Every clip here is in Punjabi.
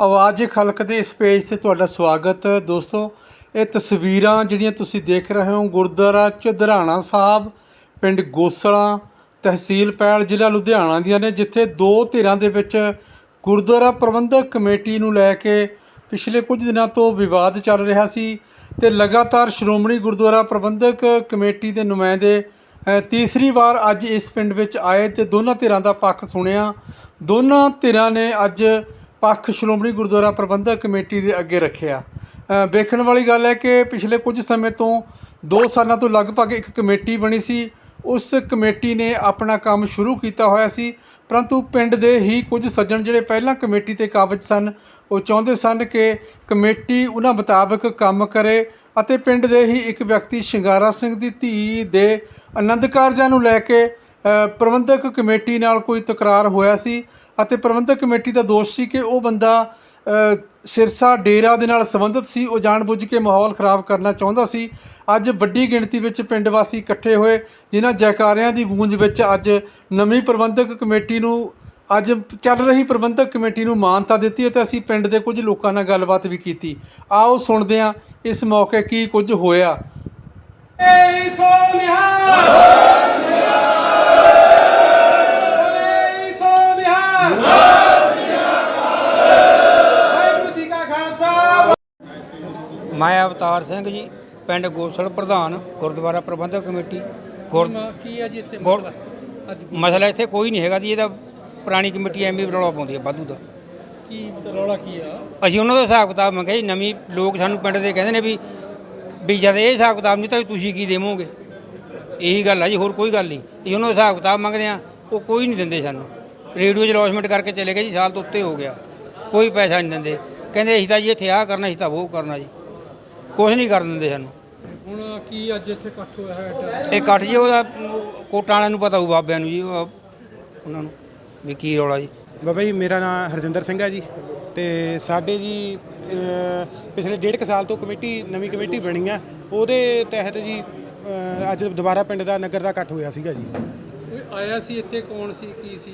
ਆਵਾਜ਼ ਖਲਕ ਦੇ ਇਸ ਪੇਜ ਤੇ ਤੁਹਾਡਾ ਸਵਾਗਤ ਦੋਸਤੋ। ਇਹ ਤਸਵੀਰਾਂ ਜਿਹੜੀਆਂ ਤੁਸੀਂ ਦੇਖ ਰਹੇ ਹੋ, ਗੁਰਦੁਆਰਾ ਚਧਰਾਣਾ ਸਾਹਿਬ, ਪਿੰਡ ਗੋਸਲਾ, ਤਹਿਸੀਲ ਪੈਲ, ਜ਼ਿਲ੍ਹਾ ਲੁਧਿਆਣਾ ਦੀਆਂ ਨੇ, ਜਿੱਥੇ ਦੋ ਧਿਰਾਂ ਦੇ ਵਿੱਚ ਗੁਰਦੁਆਰਾ ਪ੍ਰਬੰਧਕ ਕਮੇਟੀ ਨੂੰ ਲੈ ਕੇ ਪਿਛਲੇ ਕੁਝ ਦਿਨਾਂ ਤੋਂ ਵਿਵਾਦ ਚੱਲ ਰਿਹਾ ਸੀ ਤੇ ਲਗਾਤਾਰ ਸ਼੍ਰੋਮਣੀ ਗੁਰਦੁਆਰਾ ਪ੍ਰਬੰਧਕ ਕਮੇਟੀ ਦੇ ਨੁਮਾਇੰਦੇ ਤੀਸਰੀ ਵਾਰ ਅੱਜ ਇਸ ਪਿੰਡ ਵਿੱਚ ਆਏ ਤੇ ਦੋਨਾਂ ਧਿਰਾਂ ਦਾ ਪੱਖ ਸੁਣਿਆ। ਦੋਨਾਂ ਧਿਰਾਂ ਨੇ ਅੱਜ ਪੱਖ ਸ਼੍ਰੋਮਣੀ ਗੁਰਦੁਆਰਾ ਪ੍ਰਬੰਧਕ ਕਮੇਟੀ ਦੇ ਅੱਗੇ ਰੱਖਿਆ। ਵੇਖਣ ਵਾਲੀ ਗੱਲ ਹੈ ਕਿ ਪਿਛਲੇ ਕੁਝ ਸਮੇਂ ਤੋਂ 2 ਸਾਲਾਂ ਤੋਂ ਲਗਭਗ ਇੱਕ ਕਮੇਟੀ ਬਣੀ ਸੀ। ਉਸ ਕਮੇਟੀ ਨੇ ਆਪਣਾ ਕੰਮ ਸ਼ੁਰੂ ਕੀਤਾ ਹੋਇਆ ਸੀ, ਪਰੰਤੂ ਪਿੰਡ ਦੇ ਹੀ ਕੁਝ ਸੱਜਣ ਜਿਹੜੇ ਪਹਿਲਾਂ ਕਮੇਟੀ ਤੇ ਕਾਬਜ ਸਨ, ਉਹ ਚਾਹੁੰਦੇ ਸਨ ਕਿ ਕਮੇਟੀ ਉਹਨਾਂ ਮੁਤਾਬਕ ਕੰਮ ਕਰੇ ਅਤੇ ਪਿੰਡ ਦੇ ਹੀ ਇੱਕ ਵਿਅਕਤੀ ਸ਼ਿੰਗਾਰਾ ਸਿੰਘ ਦੀ ਧੀ ਦੇ ਆਨੰਦ ਕਾਰਜਾਂ ਨੂੰ ਲੈ ਕੇ ਪ੍ਰਬੰਧਕ ਕਮੇਟੀ ਨਾਲ ਕੋਈ ਤਕਰਾਰ ਹੋਇਆ ਸੀ। ਅਤੇ ਪ੍ਰਬੰਧਕ ਕਮੇਟੀ ਦਾ ਦੋਸ਼ ਸੀ ਕਿ ਉਹ ਬੰਦਾ ਸਿਰਸਾ ਡੇਰਾ ਦੇ ਨਾਲ ਸੰਬੰਧਿਤ ਸੀ, ਉਹ ਜਾਣਬੁੱਝ ਕੇ ਮਾਹੌਲ ਖਰਾਬ ਕਰਨਾ ਚਾਹੁੰਦਾ ਸੀ। ਅੱਜ ਵੱਡੀ ਗਿਣਤੀ ਵਿੱਚ ਪਿੰਡ ਵਾਸੀ ਇਕੱਠੇ ਹੋਏ, ਜਿਨ੍ਹਾਂ ਜੈਕਾਰਿਆਂ ਦੀ ਗੂੰਜ ਵਿੱਚ ਅੱਜ ਨਵੀਂ ਪ੍ਰਬੰਧਕ ਕਮੇਟੀ ਨੂੰ, ਅੱਜ ਚੱਲ ਰਹੀ ਪ੍ਰਬੰਧਕ ਕਮੇਟੀ ਨੂੰ ਮਾਨਤਾ ਦਿੱਤੀ ਅਤੇ ਅਸੀਂ ਪਿੰਡ ਦੇ ਕੁਝ ਲੋਕਾਂ ਨਾਲ ਗੱਲਬਾਤ ਵੀ ਕੀਤੀ। ਆਓ ਸੁਣਦੇ ਹਾਂ ਇਸ ਮੌਕੇ ਕੀ ਕੁਝ ਹੋਇਆ। ਏ ਸੋਨਿਹਾ ਏ ਮੈਂ ਅਵਤਾਰ ਸਿੰਘ ਜੀ ਪਿੰਡ ਗੋਸਲ ਪ੍ਰਧਾਨ ਗੁਰਦੁਆਰਾ ਪ੍ਰਬੰਧਕ ਕਮੇਟੀ। ਗੁਰ ਕੀ ਹੈ ਜੀ ਇੱਥੇ ਗੁਰ- ਅੱਜ ਮਸਲਾ ਇੱਥੇ ਕੋਈ ਨਹੀਂ ਹੈਗਾ ਜੀ ਇਹਦਾ ਪੁਰਾਣੀ ਕਮੇਟੀ ਐਵੇਂ ਹੀ ਰੌਲਾ ਪਾਉਂਦੀ ਹੈ ਵਾਧੂ ਦਾ। ਕੀ ਰੌਲਾ ਕੀ ਆ? ਅਸੀਂ ਉਹਨਾਂ ਦਾ ਹਿਸਾਬ ਕਿਤਾਬ ਮੰਗਿਆ ਜੀ ਨਵੀਂ ਲੋਕ ਸਾਨੂੰ ਪਿੰਡ ਦੇ ਕਹਿੰਦੇ ਨੇ ਵੀ ਵੀ ਜਦ ਇਹ ਹਿਸਾਬ ਕਿਤਾਬ ਨਹੀਂ ਤਾਂ ਤੁਸੀਂ ਕੀ ਦੇਵੋਗੇ? ਇਹੀ ਗੱਲ ਆ ਜੀ ਹੋਰ ਕੋਈ ਗੱਲ ਨਹੀਂ। ਅਸੀਂ ਉਹਨਾਂ ਦਾ ਹਿਸਾਬ ਕਿਤਾਬ ਮੰਗਦੇ ਆ ਉਹ ਕੋਈ ਨਹੀਂ ਦਿੰਦੇ ਸਾਨੂੰ। ਰੇਡੀਓ 'ਚ ਲੌਸਮੈਂਟ ਕਰਕੇ ਚਲੇ ਗਏ ਜੀ ਸਾਲ ਤੋਂ ਉੱਤੇ ਹੋ ਗਿਆ। ਕੋਈ ਪੈਸਾ ਨਹੀਂ ਦਿੰਦੇ। ਕਹਿੰਦੇ ਅਸੀਂ ਤਾਂ ਜੀ ਇੱਥੇ ਆਹ ਕਰਨਾ ਅਸੀਂ ਤਾਂ ਉਹ ਕਰਨਾ ਜੀ। ਕੁਝ ਨਹੀਂ ਕਰਨ ਦਿੰਦੇ ਸਾਨੂੰ। ਹੁਣ ਕੀ ਅੱਜ ਇੱਥੇ ਇਕੱਠ ਹੋਇਆ ਹੈ ਇਹ ਕੱਟ ਜੀ ਉਹਦਾ ਉਹ ਕੋਟਾਂ ਵਾਲਿਆਂ ਨੂੰ ਪਤਾ ਹੋਊ ਬਾਬਿਆਂ ਨੂੰ ਜੀ ਉਹ ਉਹਨਾਂ ਨੂੰ ਵੀ ਕੀ ਰੌਲਾ ਜੀ। ਬਾਬਾ ਜੀ ਮੇਰਾ ਨਾਮ ਹਰਜਿੰਦਰ ਸਿੰਘ ਹੈ ਜੀ ਤੇ ਸਾਡੇ ਜੀ ਪਿਛਲੇ ਡੇਢ ਕੁ ਸਾਲ ਤੋਂ ਕਮੇਟੀ ਨਵੀਂ ਕਮੇਟੀ ਬਣੀ ਆ ਉਹਦੇ ਤਹਿਤ ਜੀ ਅੱਜ ਦੁਬਾਰਾ ਪਿੰਡ ਦਾ ਨਗਰ ਦਾ ਇਕੱਠ ਹੋਇਆ ਸੀਗਾ ਜੀ। ਆਇਆ ਸੀ ਇੱਥੇ ਕੌਣ ਸੀ ਕੀ ਸੀ?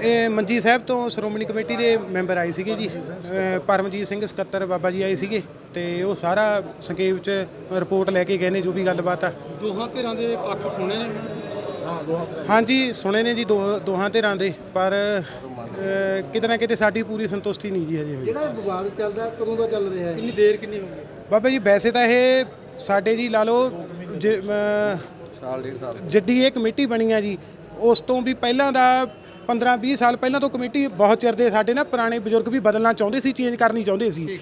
ਇਹ ਮੰਜੀ ਸਾਹਿਬ ਤੋਂ ਸ਼੍ਰੋਮਣੀ ਕਮੇਟੀ ਦੇ ਮੈਂਬਰ ਆਏ ਸੀਗੇ ਜੀ। ਅਹ, ਪਰਮਜੀਤ ਸਿੰਘ ਸਕੱਤਰ ਬਾਬਾ ਜੀ ਆਏ ਸੀਗੇ ਤੇ ਉਹ ਸਾਰਾ ਸੰਖੇਪ ਚ ਰਿਪੋਰਟ ਲੈ ਕੇ ਗਏ ਨੇ ਜੋ ਵੀ ਗੱਲਬਾਤ ਆ। ਦੋਹਾਂ ਧਿਰਾਂ ਦੇ ਪੱਖ ਸੁਣੇ ਨੇ? ਹਾਂਜੀ ਸੁਣੇ ਨੇ ਜੀ ਦੋ ਦੋਹਾਂ ਧਿਰਾਂ ਦੇ ਪਰ ਅਹ, ਕਿਤੇ ਨਾ ਕਿਤੇ ਸਾਡੀ ਪੂਰੀ ਸੰਤੁਸ਼ਟੀ ਨਹੀਂ ਜੀ ਹਜੇ ਹੋਈ। ਜਿਹੜਾ ਵਿਵਾਦ ਚੱਲਦਾ ਕਦੋਂ ਦਾ ਚੱਲ ਰਿਹਾ ਹੈ? ਕਿੰਨੀ ਦੇਰ ਕਿੰਨੀ ਹੋ ਗਈ? ਬਾਬਾ ਜੀ ਵੈਸੇ ਤਾਂ ਇਹ ਸਾਡੇ ਜੀ ਲਾ ਲਓ ਜੇ, ਅਮ, ਜੱਡੀ ਇਹ ਕਮੇਟੀ ਬਣੀ ਆ ਜੀ ਉਸ ਤੋਂ ਵੀ ਪਹਿਲਾਂ ਦਾ 15 20 ਸਾਲ ਪਹਿਲਾਂ ਤੋਂ ਕਮੇਟੀ ਬਹੁਤ ਚਿਰ ਦੇ ਸਾਡੇ ਨਾ ਪੁਰਾਣੇ ਬਜ਼ੁਰਗ ਵੀ ਬਦਲਣਾ ਚਾਹੁੰਦੇ ਸੀ ਚੇਂਜ ਕਰਨੀ ਚਾਹੁੰਦੇ ਸੀ।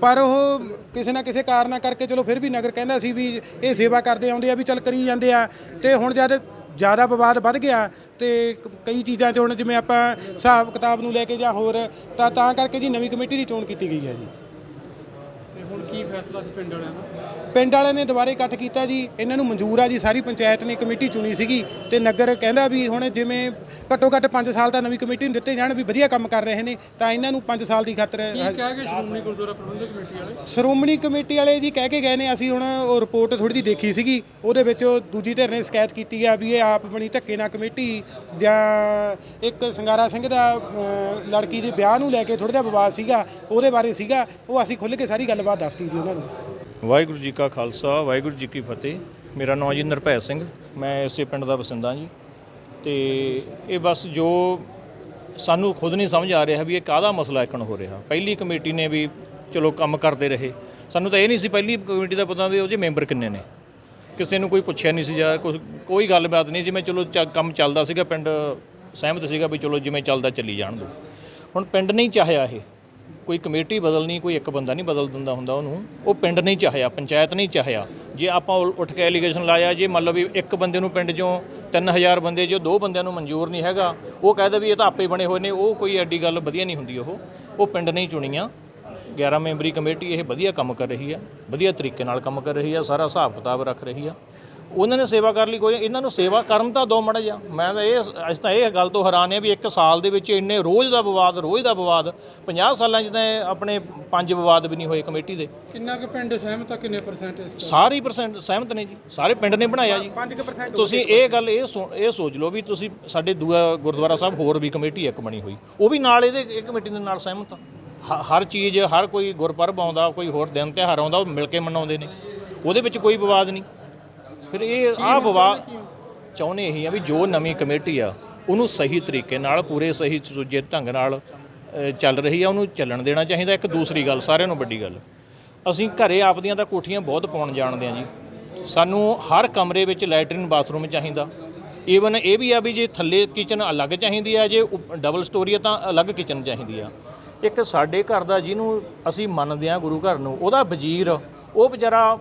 ਪਰ ਉਹ ਕਿਸੇ ਨਾ ਕਿਸੇ ਕਾਰਨਾਂ ਕਰਕੇ ਚਲੋ ਫਿਰ ਵੀ ਨਗਰ ਕਹਿੰਦਾ ਸੀ ਵੀ ਇਹ ਸੇਵਾ ਕਰਦੇ ਆਉਂਦੇ ਆ ਵੀ ਚੱਲ ਕਰੀ ਜਾਂਦੇ ਆ ਤੇ ਹੁਣ ਜਦ ਜ਼ਿਆਦਾ ਵਿਵਾਦ ਵੱਧ ਗਿਆ ਤੇ ਕਈ ਚੀਜ਼ਾਂ 'ਚ ਹੁਣ ਜਿਵੇਂ ਆਪਾਂ ਹਿਸਾਬ ਕਿਤਾਬ ਨੂੰ ਲੈ ਕੇ ਜਾਂ ਹੋਰ ਤਾਂ ਤਾਂ ਕਰਕੇ ਜੀ ਨਵੀਂ ਕਮੇਟੀ ਦੀ ਚੋਣ ਕੀਤੀ ਗਈ ਹੈ ਜੀ। ਤੇ ਹੁਣ ਕੀ ਫੈਸਲਾ ਅੱਜ ਪਿੰਡ ਵਾਲਿਆਂ ਦਾ? ਪਿੰਡ ਵਾਲਿਆਂ ਨੇ ਦੁਬਾਰੇ ਇਕੱਠ ਕੀਤਾ ਜੀ। ਇਹਨਾਂ ਨੂੰ ਮਨਜ਼ੂਰ ਆ ਜੀ। ਸਾਰੀ ਪੰਚਾਇਤ ਨੇ ਕਮੇਟੀ ਚੁਣੀ ਸੀਗੀ ਤੇ ਨਗਰ ਕਹਿੰਦਾ ਵੀ ਹੁਣ ਜਿਵੇਂ ਘੱਟੋ ਘੱਟ 5 ਸਾਲ ਤਾਂ ਨਵੀਂ ਕਮੇਟੀ ਨੂੰ ਦਿੱਤੇ ਜਾਣ ਵੀ ਵਧੀਆ ਕੰਮ ਕਰ ਰਹੇ ਨੇ ਤਾਂ ਇਹਨਾਂ ਨੂੰ 5 ਸਾਲ ਦੀ ਖਾਤਰ ਕੀ ਕਹਿ ਗਏ ਸ਼੍ਰੋਮਣੀ ਗੁਰਦੁਆਰਾ ਪ੍ਰਬੰਧਕ ਕਮੇਟੀ ਵਾਲੇ? ਸ਼੍ਰੋਮਣੀ ਕਮੇਟੀ ਵਾਲੇ ਜੀ ਕਹਿ ਕੇ ਗਏ ਨੇ ਅਸੀਂ ਹੁਣ ਉਹ ਰਿਪੋਰਟ ਥੋੜੀ ਜਿਹੀ ਦੇਖੀ ਸੀਗੀ। ਉਹਦੇ ਵਿੱਚ ਉਹ ਦੂਜੀ ਧਿਰ ਨੇ ਸ਼ਿਕਾਇਤ ਕੀਤੀ ਆ ਵੀ ਇਹ ਆਪ ਬਣੀ ਧੱਕੇ ਨਾਲ ਕਮੇਟੀ ਜਾਂ ਇੱਕ ਸੰਗਾਰਾ ਸਿੰਘ ਦਾ ਲੜਕੀ ਦੇ ਵਿਆਹ ਨੂੰ ਲੈ ਕੇ ਥੋੜਾ ਜਿਹਾ ਵਿਵਾਦ ਸੀਗਾ ਉਹਦੇ ਬਾਰੇ ਸੀਗਾ। ਉਹ ਅਸੀਂ ਖੁੱਲ੍ਹ ਕੇ ਸਾਰੀ ਗੱਲਬਾਤ ਦੱਸਤੀ ਜੀ ਉਹਨਾਂ ਨੂੰ। ਵਾਹਿਗੁਰੂ ਜੀ ਕਾ ਖਾਲਸਾ, ਵਾਹਿਗੁਰੂ ਜੀ ਕੀ ਫਤਿਹ। ਮੇਰਾ ਨਾਮ ਜੀ ਨਿਰਭੈ ਸਿੰਘ, ਮੈਂ ਇਸੇ ਪਿੰਡ ਦਾ ਵਸਿੰਦਾ ਜੀ। ਤੇ ਇਹ ਬਸ ਜੋ ਸਾਨੂੰ ਖੁਦ ਨਹੀਂ ਸਮਝ ਆ ਰਿਹਾ ਵੀ ਇਹ ਕਾਹਦਾ ਮਸਲਾ ਇੱਕਣ ਹੋ ਰਿਹਾ। ਪਹਿਲੀ ਕਮੇਟੀ ਨੇ ਵੀ ਚਲੋ ਕੰਮ ਕਰਦੇ ਰਹੇ। ਸਾਨੂੰ ਤਾਂ ਇਹ ਨਹੀਂ ਸੀ ਪਹਿਲੀ ਕਮੇਟੀ ਦਾ ਪਤਾ ਵੀ ਉਹਦੇ ਮੈਂਬਰ ਕਿੰਨੇ ਨੇ। ਕਿਸੇ ਨੂੰ ਕੋਈ ਪੁੱਛਿਆ ਨਹੀਂ ਸੀ ਜਾਂ ਕੁਛ- ਕੋਈ ਗੱਲਬਾਤ ਨਹੀਂ, ਜਿਵੇਂ ਚਲੋ ਚ- ਕੰਮ ਚੱਲਦਾ ਸੀਗਾ, ਪਿੰਡ ਸਹਿਮਤ ਸੀਗਾ ਵੀ ਚਲੋ ਜਿਵੇਂ ਚੱਲਦਾ ਚੱਲੀ ਜਾਣ ਦੋ। ਹੁਣ ਪਿੰਡ ਨਹੀਂ ਚਾਹਿਆ ਇਹ। ਕੋਈ ਕਮੇਟੀ ਬਦਲਣੀ, ਕੋਈ ਇੱਕ ਬੰਦਾ ਨਹੀਂ ਬਦਲ ਦਿੰਦਾ ਹੁੰਦਾ ਉਹਨੂੰ, ਉਹ ਪਿੰਡ ਨਹੀਂ ਚਾਹਿਆ, ਪੰਚਾਇਤ ਨਹੀਂ ਚਾਹਿਆ। ਜੇ ਆਪਾਂ ਉਲ- ਉੱਠ ਕੇ ਐਲੀਗੇਸ਼ਨ ਲਾਇਆ, ਜੇ ਮੰਨ ਲਓ ਵੀ ਇੱਕ ਬੰਦੇ ਨੂੰ ਪਿੰਡ 'ਚੋਂ 3000 ਬੰਦੇ 'ਚੋਂ ਦੋ ਬੰਦਿਆਂ ਨੂੰ ਮਨਜ਼ੂਰ ਨਹੀਂ ਹੈਗਾ, ਉਹ ਕਹਿੰਦਾ ਵੀ ਇਹ ਤਾਂ ਆਪੇ ਬਣੇ ਹੋਏ ਨੇ, ਉਹ ਕੋਈ ਐਡੀ ਗੱਲ ਵਧੀਆ ਨਹੀਂ ਹੁੰਦੀ ਉਹ ਉਹ ਪਿੰਡ ਨਹੀਂ ਚੁਣੀਆਂ। 11 ਮੈਂਬਰੀ ਕਮੇਟੀ ਇਹ ਵਧੀਆ ਕੰਮ ਕਰ ਰਹੀ ਆ ਵਧੀਆ ਤਰੀਕੇ ਨਾਲ ਕੰਮ ਕਰ ਰਹੀ ਆ ਸਾਰਾ ਹਿਸਾਬ ਕਿਤਾਬ ਰੱਖ ਰਹੀ ਆ। ਉਹਨਾਂ ਨੇ ਸੇਵਾ ਕਰ ਲਈ ਕੋਈ ਇਹਨਾਂ ਨੂੰ ਸੇਵਾ ਕਰਨ ਤਾਂ ਦੋ ਮੜਾ ਜਾ ਮੈਂ ਤਾਂ ਇਹ ਅਸੀਂ ਤਾਂ ਇਹ ਗੱਲ ਤੋਂ ਹੈਰਾਨ ਆ ਵੀ ਇੱਕ ਸਾਲ ਦੇ ਵਿੱਚ ਇੰਨੇ ਰੋਜ਼ ਦਾ ਵਿਵਾਦ ਰੋਜ਼ ਦਾ ਵਿਵਾਦ 50 ਸਾਲਾਂ 'ਚ ਤਾਂ ਆਪਣੇ ਪੰਜ ਵਿਵਾਦ ਵੀ ਨਹੀਂ ਹੋਏ ਕਮੇਟੀ ਦੇ। ਕਿੰਨਾ ਕੁ ਪਿੰਡ ਸਹਿਮਤ ਆ ਕਿੰਨੇ ਪਰਸੈਂਟ ਇਸ ਸਾਰੇ ਪਰਸੈਂਟ ਸਹਿਮਤ ਨੇ ਜੀ ਸਾਰੇ ਪਿੰਡ ਨੇ ਬਣਾਇਆ ਜੀ। 5% ਤੁਸੀਂ ਇਹ ਗੱਲ ਇਹ ਸੋ- ਇਹ ਸੋਚ ਲਓ ਵੀ ਤੁਸੀਂ ਸਾਡੇ ਦੂਆ ਗੁਰਦੁਆਰਾ ਸਾਹਿਬ ਹੋਰ ਵੀ ਕਮੇਟੀ ਇੱਕ ਬਣੀ ਹੋਈ। ਉਹ ਵੀ ਨਾਲ ਇਹਦੇ ਇਹ ਕਮੇਟੀ ਦੇ ਨਾਲ ਸਹਿਮਤ ਆ। ਹ- ਹਰ ਚੀਜ਼ ਹਰ ਕੋਈ ਗੁਰਪੁਰਬ ਆਉਂਦਾ ਕੋਈ ਹੋਰ ਦਿਨ ਤਿਉਹਾਰ ਆਉਂਦਾ ਉਹ ਮਿਲ ਕੇ ਮਨਾਉਂਦੇ ਨੇ। ਉਹਦੇ ਵਿੱਚ ਕੋਈ ਵਿਵਾਦ ਨਹੀਂ। ਫਿਰ ਇਹ ਆਹ ਵਿਵਾਦ ਚਾਹੁੰਦੇ ਇਹੀ ਆ ਵੀ ਜੋ ਨਵੀਂ ਕਮੇਟੀ ਆ ਉਹਨੂੰ ਸਹੀ ਤਰੀਕੇ ਨਾਲ ਪੂਰੇ ਸਹੀ ਸੁਚੱਜੇ ਢੰਗ ਨਾਲ ਅ, ਚੱਲ ਰਹੀ ਆ ਉਹਨੂੰ ਚੱਲਣ ਦੇਣਾ ਚਾਹੀਦਾ ਇੱਕ ਦੂਸਰੀ ਗੱਲ ਸਾਰਿਆਂ ਨੂੰ ਵੱਡੀ ਗੱਲ। ਅਸੀਂ ਘਰੇ ਆਪਦੀਆਂ ਤਾਂ ਕੋਠੀਆਂ ਬਹੁਤ ਪਾਉਣ ਜਾਣਦੇ ਆ ਜੀ। ਸਾਨੂੰ ਹਰ ਕਮਰੇ ਵਿੱਚ ਲੈਟਰਿਨ ਬਾਥਰੂਮ ਚਾਹੀਦਾ। ਈਵਨ ਇਹ ਵੀ ਆ ਵੀ ਜੇ ਥੱਲੇ ਕਿਚਨ ਅਲੱਗ ਚਾਹੀਦੀ ਆ ਜੇ ਡਬਲ ਸਟੋਰੀ ਆ ਤਾਂ ਅਲੱਗ ਕਿਚਨ ਚਾਹੀਦੀ ਆ। ਇੱਕ ਸਾਡੇ ਘਰ ਦਾ ਜਿਹਨੂੰ ਅਸੀਂ ਮੰਨਦੇ ਆ ਗੁਰੂ ਘਰ ਨੂੰ, ਉਹਦਾ ਵਜ਼ੀਰ, ਉਹ ਵਿਚਾਰਾ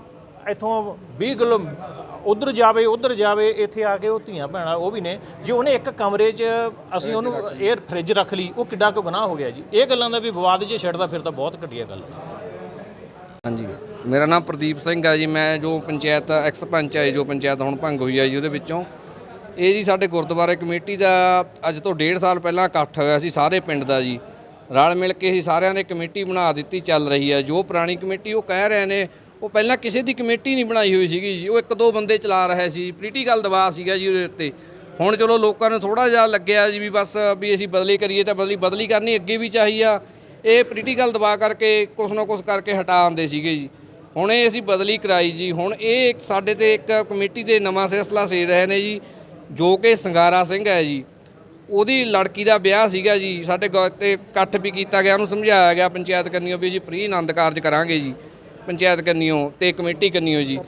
ਇੱਥੋਂ 20 ਕਿਲੋ ਉਧਰ ਜਾਵੇ ਉਧਰ ਜਾਵੇ, ਇੱਥੇ ਆ ਕੇ ਉਹ ਧੀਆਂ ਭੈਣਾਂ ਉਹ ਵੀ ਨੇ, ਜੇ ਉਹਨੇ ਇੱਕ ਕਮਰੇ 'ਚ ਅਸੀਂ ਉਹਨੂੰ 에ਅਰ ਫ੍ਰਿਜ ਰੱਖ ਲਈ, ਉਹ ਕਿੱਡਾ ਕੁ ਗੁਨਾਹ ਹੋ ਗਿਆ ਜੀ। ਇਹ ਗੱਲਾਂ ਦਾ ਵੀ ਵਿਵਾਦ ਜੇ ਛੱਡਦਾ ਫਿਰ ਤਾਂ ਬਹੁਤ ਘਟੀਆ ਗੱਲ ਹੈ ਹਾਂਜੀ। ਮੇਰਾ ਨਾਮ ਪ੍ਰਦੀਪ ਸਿੰਘ ਹੈ ਜੀ, ਮੈਂ ਜੋ ਪੰਚਾਇਤ ਐਕਸ ਪੰਚ ਹੈ ਜੋ ਪੰਚਾਇਤ ਹੁਣ ਭੰਗ ਹੋਈ ਹੈ ਜੀ, ਉਹਦੇ ਵਿੱਚੋਂ। ਇਹ ਜੀ ਸਾਡੇ ਗੁਰਦੁਆਰੇ ਕਮੇਟੀ ਦਾ ਅੱਜ ਤੋਂ ਡੇਢ ਸਾਲ ਪਹਿਲਾਂ ਇਕੱਠ ਹੋਇਆ ਸੀ, ਸਾਰੇ ਪਿੰਡ ਦਾ ਜੀ। ਰਲ ਮਿਲ ਕੇ ਹੀ ਸਾਰਿਆਂ ਨੇ ਕਮੇਟੀ ਬਣਾ ਦਿੱਤੀ, ਚੱਲ ਰਹੀ ਹੈ। ਜੋ ਪੁਰਾਣੀ ਕਮੇਟੀ ਉਹ ਕਹਿ ਰਹੇ ਨੇ, ਉਹ ਪਹਿਲਾਂ ਕਿਸੇ ਦੀ ਕਮੇਟੀ ਨਹੀਂ ਬਣਾਈ ਹੋਈ ਸੀਗੀ ਜੀ। ਉਹ ਇੱਕ ਦੋ ਬੰਦੇ ਚਲਾ ਰਹੇ ਸੀ ਪੋਲੀਟੀਕਲ ਦਬਾਅ ਸੀਗਾ ਜੀ ਉਹਦੇ ਉੱਤੇ। ਹੁਣ ਚਲੋ ਲੋਕਾਂ ਨੂੰ ਥੋੜਾ ਜਿਹਾ ਲੱਗਿਆ ਜੀ ਵੀ ਬਸ ਵੀ ਅਸੀਂ ਬਦਲੀ ਕਰੀਏ ਤਾਂ ਬਦਲੀ ਬਦਲੀ ਕਰਨੀ ਅੱਗੇ ਵੀ ਚਾਹੀ ਆ। ਇਹ ਪੋਲੀਟੀਕਲ ਦਬਾਅ ਕਰਕੇ ਕੁਛ ਨਾ ਕੁਛ ਕਰਕੇ ਹਟਾ ਆਉਂਦੇ ਸੀਗੇ ਜੀ। ਹੁਣ ਇਹ ਅਸੀਂ ਬਦਲੀ ਕਰਾਈ ਜੀ। ਹੁਣ ਇਹ ਇੱਕ ਸਾਡੇ ਤੇ ਇੱਕ ਕਮੇਟੀ ਦੇ ਨਵਾਂ ਸਿਲਸਿਲਾ ਸੇ ਰਹੇ ਨੇ ਜੀ, ਜੋ ਕਿ ਸੰਗਾਰਾ ਸਿੰਘ ਹੈ ਜੀ। ਉਹਦੀ ਲੜਕੀ ਦਾ ਵਿਆਹ ਸੀਗਾ ਜੀ, ਸਾਡੇ ਗ- ਤੇ ਇਕੱਠ ਵੀ ਕੀਤਾ ਗਿਆ, ਉਹਨੂੰ ਸਮਝਾਇਆ ਗਿਆ ਪੰਚਾਇਤ ਕੰਨੀਓ ਵੀ ਜੀ ਫ੍ਰੀ ਆਨੰਦ ਕਾਰਜ ਕਰਾਂਗੇ ਜੀ, ਪੰਚਾਇਤ ਕਰਨੀਓ ਤੇ ਕਮੇਟੀ ਕੰਨੀਓ ਜੀ।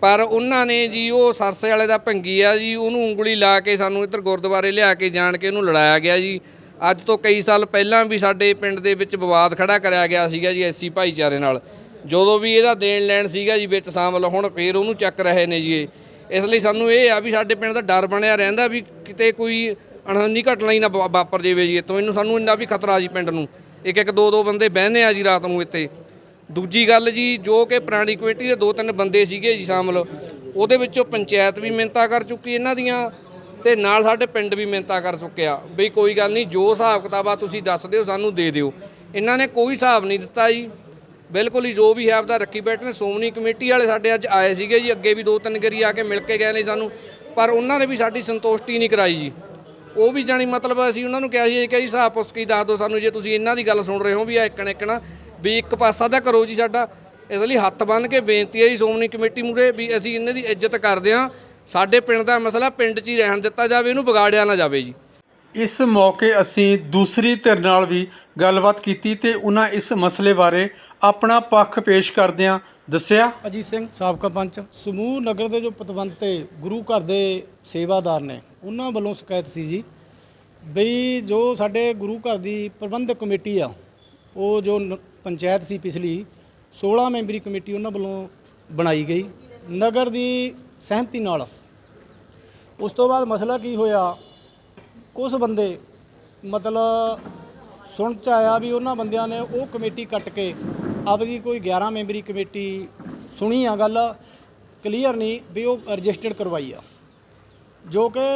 ਪਰ ਉਹਨਾਂ ਨੇ ਜੀ, ਉਹ ਸਰਸੇ ਵਾਲੇ ਦਾ ਭੰਗੀ ਆ ਜੀ, ਉਹਨੂੰ ਉਂਗਲੀ ਲਾ ਕੇ ਸਾਨੂੰ ਇੱਧਰ ਗੁਰਦੁਆਰੇ ਲਿਆ ਕੇ ਜਾਣ ਕੇ ਉਹਨੂੰ ਲੜਾਇਆ ਗਿਆ ਜੀ। ਅੱਜ ਤੋਂ ਕਈ ਸਾਲ ਪਹਿਲਾਂ ਵੀ ਸਾਡੇ ਪਿੰਡ ਦੇ ਵਿੱਚ ਵਿਵਾਦ ਖੜਾ ਕਰਿਆ ਗਿਆ ਸੀਗਾ ਜੀ ਐਸੀ ਭਾਈਚਾਰੇ ਨਾਲ। ਜਦੋਂ ਵੀ ਇਹਦਾ ਦੇਣ ਲੈਣ ਸੀਗਾ ਜੀ, ਵਿੱਚ ਸ਼ਾਮਲ ਹੁਣ, ਫੇਰ ਉਹਨੂੰ ਚੱਕ ਰਹੇ ਨੇ ਜੀ ਇਹ। ਇਸ ਲਈ ਸਾਨੂੰ ਇਹ ਆ ਵੀ ਸਾਡੇ ਪਿੰਡ ਦਾ ਡਰ ਬਣਿਆ ਰਹਿੰਦਾ ਵੀ ਕਿਤੇ ਕੋਈ ਅਣਹੋਣੀ ਘਟਨਾ ਹੀ ਨਾ ਵਾ- ਵਾਪਰ ਜਾਵੇ ਜੀ ਇੱਥੋਂ। ਇਹਨੂੰ ਸਾਨੂੰ ਇੰਨਾ ਵੀ ਖਤਰਾ ਜੀ ਪਿੰਡ ਨੂੰ। ਇੱਕ ਇੱਕ, ਦੋ ਦੋ ਬੰਦੇ ਬਹਿੰਦੇ ਆ ਜੀ ਰਾਤ ਨੂੰ ਇੱਥੇ। ਦੂਜੀ ਗੱਲ ਜੀ, ਜੋ ਕਿ ਪੁਰਾਣੀ ਕਮੇਟੀ ਦੇ ਦੋ ਤਿੰਨ ਬੰਦੇ ਸੀਗੇ ਜੀ ਸ਼ਾਮਲ, ਉਹਦੇ ਵਿੱਚੋਂ ਪੰਚਾਇਤ ਵੀ ਮਿਹਨਤਾਂ ਕਰ ਚੁੱਕੀ ਇਹਨਾਂ ਦੀਆਂ ਤੇ ਨਾਲ ਸਾਡੇ ਪਿੰਡ ਵੀ ਮਿਹਨਤਾਂ ਕਰ ਚੁੱਕਿਆ। ਬਈ ਕੋਈ ਗੱਲ ਨਹੀਂ, ਜੋ ਹਿਸਾਬ ਕਿਤਾਬ ਤੁਸੀਂ ਦੱਸ ਦਿਓ, ਸਾਨੂੰ ਦੇ ਦਿਓ। ਇਹਨਾਂ ਨੇ ਕੋਈ ਹਿਸਾਬ ਨਹੀਂ ਦਿੱਤਾ ਜੀ। ਬਿਲਕੁਲ ਹੀ ਜੋ ਵੀ ਹੈ ਆਪਦਾ ਰੱਖੀ ਬੈਠੇ ਨੇ। ਸ਼੍ਰੋਮਣੀ ਕਮੇਟੀ ਵਾਲੇ ਸਾਡੇ ਅੱਜ ਆਏ ਸੀਗੇ ਜੀ, ਅੱਗੇ ਵੀ ਦੋ ਤਿੰਨ ਗਰੀ ਆ ਕੇ ਮਿਲ ਕੇ ਗਏ ਨੇ ਸਾਨੂੰ। ਪਰ ਉਹਨਾਂ ਨੇ ਵੀ ਸਾਡੀ ਸੰਤੁਸ਼ਟੀ ਨਹੀਂ ਕਰਾਈ ਜੀ। ਉਹ ਵੀ ਜਾਣੀ ਮਤਲਬ ਅਸੀਂ ਉਹਨਾਂ ਨੂੰ ਕਿਹਾ ਸੀ ਕਿ ਜੀ ਹਿਸਾਬ ਪੁੱਛ ਦੱਸ ਦਿਓ ਸਾਨੂੰ ਜੇ ਤੁਸੀਂ ਇਹਨਾਂ ਦੀ ਗੱਲ ਸੁਣ ਰਹੇ ਹੋ ਵੀ ਆ ਇੱਕਣ ਇੱਕਣ ਵੀ ਇੱਕ ਪਾਸਾ ਤਾਂ ਕਰੋ ਜੀ ਸਾਡਾ। ਇਸ ਲਈ ਹੱਥ ਬੰਨ੍ਹ ਕੇ ਬੇਨਤੀ ਹੈ ਜੀ ਸ਼੍ਰੋਮਣੀ ਕਮੇਟੀ ਮੂਰੇ ਵੀ ਅਸੀਂ ਇਹਨਾਂ ਦੀ ਇੱਜ਼ਤ ਕਰਦੇ ਹਾਂ। ਸਾਡੇ ਪਿੰਡ ਦਾ ਮਸਲਾ ਪਿੰਡ 'ਚ ਹੀ ਰਹਿਣ ਦਿੱਤਾ ਜਾਵੇ, ਇਹਨੂੰ ਵਿਗਾੜਿਆ ਨਾ ਜਾਵੇ ਜੀ। ਇਸ ਮੌਕੇ ਅਸੀਂ ਦੂਸਰੀ ਧਿਰ ਨਾਲ ਵੀ ਗੱਲਬਾਤ ਕੀਤੀ ਤੇ ਉਹਨਾਂ ਇਸ ਮਸਲੇ ਬਾਰੇ ਆਪਣਾ ਪੱਖ ਪੇਸ਼ ਕਰਦਿਆਂ ਦੱਸਿਆ। ਅਜੀਤ ਸਿੰਘ, ਸਾਬਕਾ ਪੰਚ। ਸਮੂਹ ਨਗਰ ਦੇ ਜੋ ਪਤਵੰਤੇ ਗੁਰੂ ਘਰ ਦੇ ਸੇਵਾਦਾਰ ਨੇ, ਉਹਨਾਂ ਵੱਲੋਂ ਸ਼ਿਕਾਇਤ ਸੀ ਜੀ ਬਈ ਜੋ ਸਾਡੇ ਗੁਰੂ ਘਰ ਦੀ ਪ੍ਰਬੰਧਕ ਕਮੇਟੀ ਆ, ਉਹ ਜੋ ਪੰਚਾਇਤ ਸੀ ਪਿਛਲੀ 16 ਮੈਂਬਰੀ ਕਮੇਟੀ ਉਹਨਾਂ ਵੱਲੋਂ ਬਣਾਈ ਗਈ। ਨਗਰ ਦੀ ਸਹਿਮਤੀ ਨਾਲ। ਉਸ ਤੋਂ ਬਾਅਦ ਮਸਲਾ ਕੀ ਹੋਇਆ ਕੁਝ ਬੰਦੇ ਮਤਲਬ ਸੁਣ ਚ ਆਇਆ ਵੀ ਉਹਨਾਂ ਬੰਦਿਆਂ ਨੇ ਉਹ ਕਮੇਟੀ ਕੱਟ ਕੇ ਆਪਦੀ ਕੋਈ 11 ਮੈਂਬਰੀ ਕਮੇਟੀ ਸੁਣੀ ਆ ਗੱਲ ਕਲੀਅਰ ਨਹੀਂ ਵੀ ਉਹ ਰਜਿਸਟਰਡ ਕਰਵਾਈ ਆ। ਜੋ ਕਿ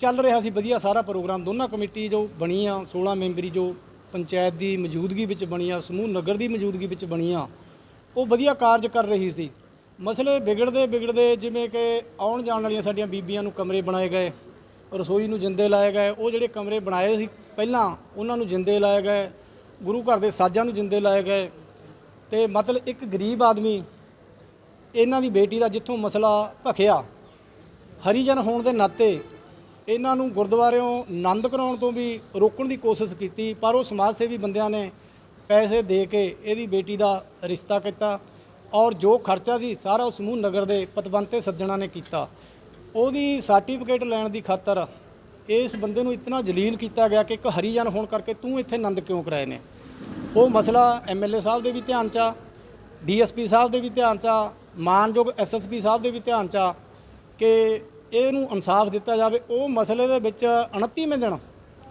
ਚੱਲ ਰਿਹਾ ਸੀ, ਵਧੀਆ ਸਾਰਾ ਪ੍ਰੋਗਰਾਮ, ਦੋਨਾਂ ਕਮੇਟੀ ਜੋ ਬਣੀ ਆ 16 ਮੈਂਬਰੀ ਜੋ ਪੰਚਾਇਤ ਦੀ ਮੌਜੂਦਗੀ ਵਿੱਚ ਬਣੀ ਆ, ਸਮੂਹ ਨਗਰ ਦੀ ਮੌਜੂਦਗੀ ਵਿੱਚ ਬਣੀ ਆ, ਉਹ ਵਧੀਆ ਕਾਰਜ ਕਰ ਰਹੀ ਸੀ। ਮਸਲੇ ਵਿਗੜਦੇ ਵਿਗੜਦੇ ਜਿਵੇਂ ਕਿ ਆਉਣ ਜਾਣ ਵਾਲੀਆਂ ਸਾਡੀਆਂ ਬੀਬੀਆਂ ਨੂੰ ਕਮਰੇ ਬਣਾਏ ਗਏ ਰਸੋਈ ਨੂੰ ਜਿੰਦੇ ਲਾਏ ਗਏ, ਉਹ ਜਿਹੜੇ ਕਮਰੇ ਬਣਾਏ ਸੀ ਪਹਿਲਾਂ, ਉਹਨਾਂ ਨੂੰ ਜਿੰਦੇ ਲਾਏ ਗਏ, ਗੁਰੂ ਘਰ ਦੇ ਸਾਜ਼ਾਂ ਨੂੰ ਜਿੰਦੇ ਲਾਏ ਗਏ। ਤੇ ਮਤਲਬ ਇੱਕ ਗਰੀਬ ਆਦਮੀ, ਇਹਨਾਂ ਦੀ ਬੇਟੀ ਦਾ ਜਿੱਥੋਂ ਮਸਲਾ ਭਖਿਆ, ਹਰੀਜਨ ਹੋਣ ਦੇ ਨਾਤੇ ਇਹਨਾਂ ਨੂੰ ਗੁਰਦੁਆਰਿਓਂ ਆਨੰਦ ਕਰਾਉਣ ਤੋਂ ਵੀ ਰੋਕਣ ਦੀ ਕੋਸ਼ਿਸ਼ ਕੀਤੀ, ਪਰ ਉਹ ਸਮਾਜ ਸੇਵੀ ਬੰਦਿਆਂ ਨੇ ਪੈਸੇ ਦੇ ਕੇ ਇਹਦੀ ਬੇਟੀ ਦਾ ਰਿਸ਼ਤਾ ਕੀਤਾ ਔਰ ਜੋ ਖਰਚਾ ਸੀ ਸਾਰਾ ਉਹ ਸਮੂਹ ਨਗਰ ਦੇ ਪਤਵੰਤੇ ਸੱਜਣਾ ਨੇ ਕੀਤਾ। ਉਹਦੀ ਸਰਟੀਫਿਕੇਟ ਲੈਣ ਦੀ ਖਾਤਰ ਇਸ ਬੰਦੇ ਨੂੰ ਇਤਨਾ ਜਲੀਲ ਕੀਤਾ ਗਿਆ ਕਿ ਇੱਕ ਹਰੀਜਨ ਹੋਣ ਕਰਕੇ ਤੂੰ ਇੱਥੇ ਨੰਦ ਕਿਉਂ ਕਰਾਏ ਨੇ? ਉਹ ਮਸਲਾ ਐਮਐਲਏ ਸਾਹਿਬ ਦੇ ਵੀ ਧਿਆਨ 'ਚ ਆ ਡੀਐਸਪੀ ਸਾਹਿਬ ਦੇ ਵੀ ਧਿਆਨ 'ਚ ਆ, ਮਾਨਯੋਗ ਐਸਐਸਪੀ ਸਾਹਿਬ ਦੇ ਵੀ ਧਿਆਨ 'ਚ ਆ ਕਿ ਇਹਨੂੰ ਇਨਸਾਫ ਦਿੱਤਾ ਜਾਵੇ। ਉਹ ਮਸਲੇ ਦੇ ਵਿੱਚ 29ਵੇਂ ਦਿਨ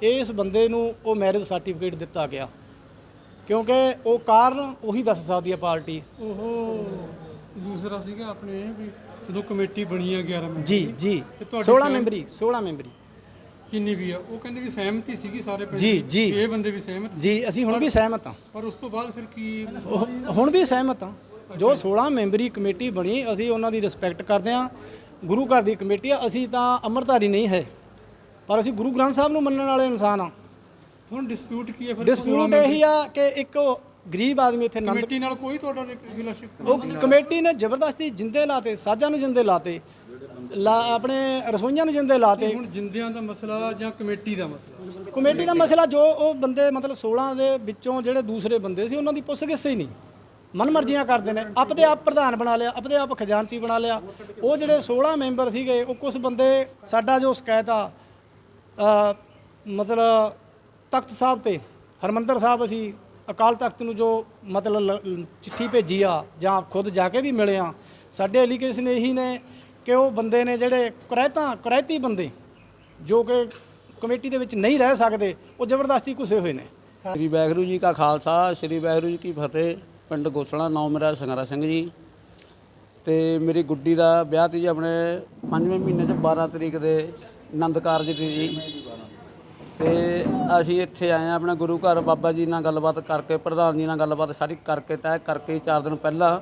ਇਸ ਬੰਦੇ ਨੂੰ ਉਹ ਮੈਰਿਜ ਸਰਟੀਫਿਕੇਟ ਦਿੱਤਾ ਗਿਆ। ਕਿਉਂਕਿ ਉਹ ਕਾਰਨ ਉਹੀ ਦੱਸ ਸਕਦੀ ਹੈ ਪਾਰਟੀ। ਉਹ ਦੂਸਰਾ ਸੀਗਾ ਆਪਣੇ ਵੀ। ਜਦੋਂ ਕਮੇਟੀ ਬਣੀ ਆ 11 ਮੈਂਬਰ ਜੀ ਜੀ। ਤੇ ਤੁਹਾਡੀ 16 ਸਹਿਮ- ਮੈਂਬਰੀ 16 ਮੈਂਬਰੀ। ਕਿੰਨੀ ਵੀ ਆ? ਉਹ ਕਹਿੰਦੇ ਵੀ ਸਹਿਮਤੀ ਸੀਗੀ ਸਾਰੇ ਪਿੰਡ ਜੀ, ਦੀ, ਜੀ। ਇਹ ਬੰਦੇ ਵੀ ਸਹਿਮਤ ਸੀ। ਜੀ ਅਸੀਂ ਹੁਣ ਵੀ ਸਹਿਮਤ ਹਾਂ। ਪਰ ਉਸ ਤੋਂ ਬਾਅਦ ਫਿਰ ਕੀ? ਉਹ- ਹੁਣ ਵੀ ਸਹਿਮਤ ਹਾਂ। ਜੋ 16 ਮੈਂਬਰੀ ਕਮੇਟੀ ਬਣੀ ਅਸੀਂ ਉਹਨਾਂ ਦੀ ਰਿਸਪੈਕਟ ਕਰਦੇ ਹਾਂ। ਗੁਰੂ ਘਰ ਦੀ ਕਮੇਟੀ ਆ ਅਸੀਂ ਤਾਂ ਅੰਮ੍ਰਿਤਧਾਰੀ ਨਹੀਂ ਹੈ। ਪਰ ਅਸੀਂ ਗੁਰੂ ਗ੍ਰੰਥ ਸਾਹਿਬ ਨੂੰ ਮੰਨਣ ਵਾਲੇ ਇਨਸਾਨ ਆ ਹੁਣ ਡਿਸਪਿਊਟ ਕੀ ਹੈ ਫਿਰ ਡਿਸਪਿਊਟ ਇਹੀ ਆ ਕਿ ਇੱਕ ਉਹ ਗਰੀਬ ਆਦਮੀ ਇੱਥੇ ਨੰਦ ਕਮੇਟੀ ਨਾਲ ਕੋਈ ਤੁਹਾਡਾ ਰਿਲੇਸ਼ਨਸ਼ਿਪ ਉਹ ਕਮੇਟੀ ਨੇ ਜ਼ਬਰਦਸਤੀ ਜਿੰਦੇ ਲਾਤੇ ਸਾਜਾਂ ਨੂੰ ਜਿੰਦੇ ਲਾਤੇ। ਲਾ ਆਪਣੇ ਰਸੋਈਆਂ ਨੂੰ ਜਿੰਦੇ ਲਾਤੇ। ਹੁਣ ਜਿੰਦਿਆਂ ਦਾ ਮਸਲਾ ਜਾਂ ਕਮੇਟੀ ਦਾ ਮਸਲਾ? ਕਮੇਟੀ ਦਾ ਮਸਲਾ ਜੋ ਉਹ ਬੰਦੇ ਮਤਲਬ 16 ਦੇ ਵਿੱਚੋਂ ਜਿਹੜੇ ਦੂਸਰੇ ਬੰਦੇ ਸੀ ਉਹਨਾਂ ਦੀ ਪੁੱਛਗਿੱਛ ਹੀ ਨਹੀਂ। ਮਨਮਰਜ਼ੀਆਂ ਕਰਦੇ ਨੇ। ਆਪਦੇ ਆਪ ਪ੍ਰਧਾਨ ਬਣਾ ਲਿਆ ਆਪਦੇ ਆਪ ਖਜ਼ਾਨਚੀ ਬਣਾ ਲਿਆ। ਉਹ ਜਿਹੜੇ 16 ਮੈਂਬਰ ਸੀਗੇ ਉਹ ਕੁਝ ਬੰਦੇ ਸਾਡਾ ਜੋ ਸ਼ਿਕਾਇਤ ਆ ਮਤਲਬ ਤਖਤ ਸਾਹਿਬ ਤੇ ਹਰਮੰਦਰ ਸਾਹਿਬ ਅਸੀਂ ਅਕਾਲ ਤਖਤ ਨੂੰ ਜੋ ਮਤਲਬ ਲ- ਚਿੱਠੀ ਭੇਜੀ ਆ ਜਾਂ ਖੁਦ ਜਾ ਕੇ ਵੀ ਮਿਲੇ ਆ, ਸਾਡੇ ਐਲੀਗੇਸ਼ਨ ਇਹੀ ਨੇ ਕਿ ਉਹ ਬੰਦੇ ਨੇ ਜਿਹੜੇ ਕੁਰੈਤਾਂ ਕੁਰੈਤੀ ਬੰਦੇ, ਜੋ ਕਿ ਕਮੇਟੀ ਦੇ ਵਿੱਚ ਨਹੀਂ ਰਹਿ ਸਕਦੇ, ਉਹ ਜ਼ਬਰਦਸਤੀ ਘੁਸੇ ਹੋਏ ਨੇ। ਸ੍ਰੀ ਵਾਹਿਗੁਰੂ ਜੀ ਕਾ ਖਾਲਸਾ, ਸ੍ਰੀ ਵਾਹਿਗੁਰੂ ਜੀ ਕੀ ਫਤਿਹ। ਪਿੰਡ ਗੋਸਲਾ, ਨਾਮ ਮੇਰਾ ਸੰਗਰਾ ਸਿੰਘ ਜੀ। ਤੇ ਮੇਰੀ ਗੁੱਡੀ ਦਾ ਵਿਆਹ ਤੀ ਜੀ ਆਪਣੇ 5ਵੇਂ ਮਹੀਨੇ ਚ 12 ਤਰੀਕ ਦੇ ਆਨੰਦ ਕਾਰਜ ਤੇ ਜੀ। ਤੇ ਅਸੀਂ ਇੱਥੇ ਆਏ ਆ ਆਪਣਾ ਗੁਰੂ ਘਰ, ਬਾਬਾ ਜੀ ਨਾਲ ਗੱਲਬਾਤ ਕਰਕੇ, ਪ੍ਰਧਾਨ ਜੀ ਨਾਲ ਗੱਲਬਾਤ ਸਾਰੀ ਕਰਕੇ ਤੈਅ ਕਰਕੇ 4 ਦਿਨ ਪਹਿਲਾਂ।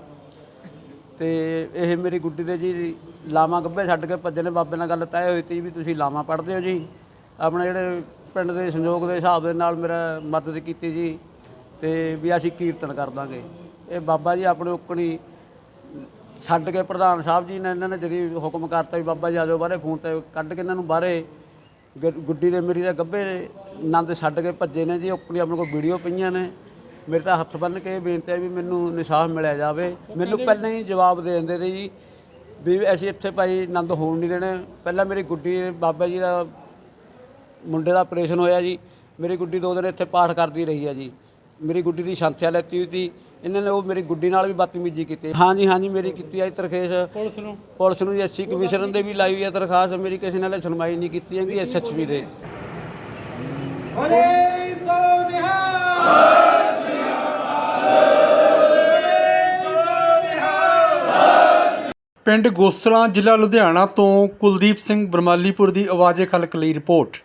ਤੇ ਇਹ ਮੇਰੀ ਗੁੱਡੀ ਦੇ ਜੀ ਲਾਮਾ ਗੱਭੇ ਛੱਡ ਕੇ ਭੱਜਣੇ ਬਾਬੇ ਨਾਲ ਗੱਲ ਤੈਅ ਹੋਈ ਤੀ ਵੀ ਤੁਸੀਂ ਲਾਮਾ ਪੜ੍ਹਦੇ ਹੋ ਜੀ। ਆਪਣੇ ਜਿਹੜੇ ਪਿੰਡ ਦੇ ਸੰਯੋਗ ਦੇ ਹਿਸਾਬ ਦੇ ਨਾਲ ਮੇਰਾ ਮਦਦ ਕੀਤੀ ਜੀ, ਤੇ ਵੀ ਅਸੀਂ ਕੀਰਤਨ ਕਰ ਦਾਂਗੇ। ਇਹ ਬਾਬਾ ਜੀ ਆਪਣੇ ਉੱਕਣੀ ਛੱਡ ਕੇ ਪ੍ਰਧਾਨ ਸਾਹਿਬ ਜੀ ਨੇ ਇਹਨਾਂ ਨੇ ਜਦੀ ਹੁਕਮ ਕਰਤਾ ਵੀ ਬਾਬਾ ਜੀ ਆ ਜਾਓ ਬਾਹਰੇ, ਫੋਨ ਤੇ ਕੱਢ ਕੇ ਇਹਨਾਂ ਨੂੰ ਬਾਹਰੇ। ਗ- ਗੁੱਡੀ ਦੇ ਮੇਰੀ ਦੇ ਗੱਭੇ ਨੰਦ ਛੱਡ ਕੇ ਭੱਜੇ ਨੇ ਜੀ, ਆਪਣੀ ਆਪਣੇ ਕੋਲ ਵੀਡੀਓ ਪਈਆਂ ਨੇ। ਮੇਰੇ ਤਾਂ ਹੱਥ ਬੰਨ ਕੇ ਬੇਨਤੀ ਹੈ ਵੀ ਮੈਨੂੰ ਨਿਸ਼ਾਨ ਮਿਲਿਆ ਜਾਵੇ। ਮੈਨੂੰ ਪਹਿਲਾਂ ਹੀ ਜਵਾਬ ਦੇ ਦਿੰਦੇ ਤੇ ਜੀ, ਵੀ ਅਸੀਂ ਇੱਥੇ ਭਾਈ ਨੰਦ ਹੋਣ ਨਹੀਂ ਦੇਣੇ। ਪਹਿਲਾਂ ਮੇਰੀ ਗੁੱਡੀ ਬਾਬਾ ਜੀ ਦਾ ਮੁੰਡੇ ਦਾ ਆਪਰੇਸ਼ਨ ਹੋਇਆ ਜੀ। ਮੇਰੀ ਗੁੱਡੀ ਦੋ ਦਿਨ ਇੱਥੇ ਪਾਠ ਕਰਦੀ ਰਹੀ ਹੈ ਜੀ। ਮੇਰੀ ਗੁੱਡੀ ਦੀ ਸੰਥਿਆ ਲੈਤੀ ਹੋਈ ਸੀ। ਇਹਨਾਂ ਨੇ ਉਹ ਮੇਰੀ ਗੁੱਡੀ ਨਾਲ ਵੀ ਬਦਤਮੀਜ਼ੀ ਕੀਤੀ। ਹਾਂਜੀ ਹਾਂਜੀ ਮੇਰੀ ਕੀਤੀ ਹੈ ਤਰਖੇਸ਼। ਪੁਲਿਸ ਨੂੰ? ਪੁਲਿਸ ਨੂੰ ਐਸਸੀ ਕਮਿਸ਼ਨਰ ਦੇ ਵੀ ਲਾਈ ਹੋਈ ਹੈ ਦਰਖਾਸਤ ਮੇਰੀ ਕਿਸੇ ਨਾਲ ਸੁਣਵਾਈ ਨਹੀਂ ਕੀਤੀ ਹੈਗੀ ਐਸਐਚਪੀ ਦੇ। ਪਿੰਡ ਗੋਸਲਾ ਜ਼ਿਲ੍ਹਾ ਲੁਧਿਆਣਾ ਤੋਂ ਕੁਲਦੀਪ ਸਿੰਘ ਬਰਮਾਲੀਪੁਰ ਦੀ ਆਵਾਜ਼ੇ ਖਲਕ ਲਈ ਰਿਪੋਰਟ।